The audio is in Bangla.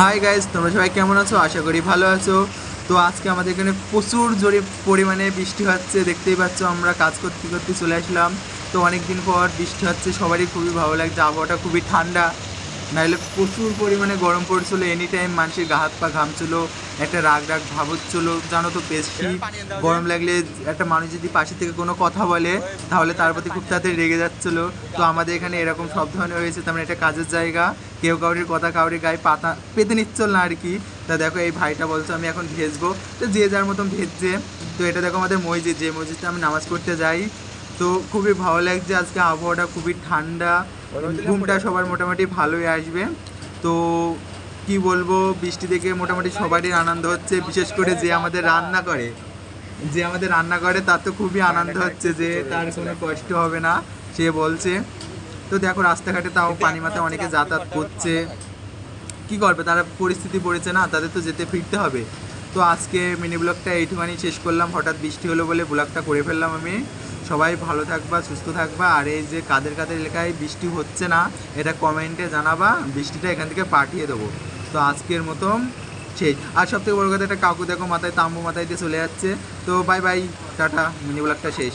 হাই গাইজ তোমরা সবাই কেমন আছো? আশা করি ভালো আছো। তো আজকে আমাদের এখানে প্রচুর জোরে পরিমাণে বৃষ্টি হচ্ছে, দেখতেই পাচ্ছ আমরা কাজ করতে করতে চলে আসলাম। তো অনেক দিন পর বৃষ্টি হচ্ছে, সবারই খুবই ভালো লাগছে, আবহাওয়াটা খুবই ঠান্ডা। নাহলে প্রচুর পরিমাণে গরম পড়ছিল এনি টাইম মানুষের গা হাত পা ঘামছিল একটা রাগ রাগ ভাব হচ্ছিল জানো তো বেশি গরম লাগলে একটা মানুষ যদি পাশে থেকে কোনো কথা বলে তাহলে তার প্রতি খুব তাড়াতাড়ি রেগে যাচ্ছিল। তো আমাদের এখানে এরকম সব ধরনের হয়েছে তেমন একটা কাজের জায়গা। কেউ কাউরির কথা কাউরি গায়ে পাতা পেতে নিচ্ছিল না আর কি। তা দেখো এই ভাইটা বলছো আমি এখন ভেজবো। তো যে যার মতন ভেজছে। তো এটা দেখো আমাদের মসজিদ যে মসজিদে আমি নামাজ পড়তে যাই। তো খুবই ভালো লাগছে আজকে আবহাওয়াটা খুবই ঠান্ডা। ঘুমটা সবার মোটামুটি ভালোই আসবে। তো কি বলব বৃষ্টি দেখে মোটামুটি সবারই আনন্দ হচ্ছে বিশেষ করে যে আমাদের রান্না করে। যে আমাদের রান্না করে তার তো খুবই আনন্দ হচ্ছে যে তার কোনো কষ্ট হবে না সে বলছে। তো দেখো রাস্তাঘাটে তাও পানি মাথায় অনেকে যাতায়াত করছে। কি করবে? তারা পরিস্থিতি পড়েছে না তাদের তো যেতে ফিরতে হবে। তো আজকে মিনি ব্লগটা এইটুখানি শেষ করলাম হঠাৎ বৃষ্টি হলো বলে ব্লগটা করে ফেললাম আমি। সবাই ভালো থাকবা, সুস্থ থাকবা। আর এই যে কাদের কাদের এলাকায় বৃষ্টি হচ্ছে না, এটা কমেন্টে জানাবা, বৃষ্টিটা এখান থেকে পাঠিয়ে দেবো। তো আজকের মতন শেষ আর সবথেকে বড় কথা একটা কাকু দেখো মাথায়, তাম্বু মাথায় দিয়ে চলে যাচ্ছে। তো বাই বাই টাটা মিনি ব্লগটা শেষ।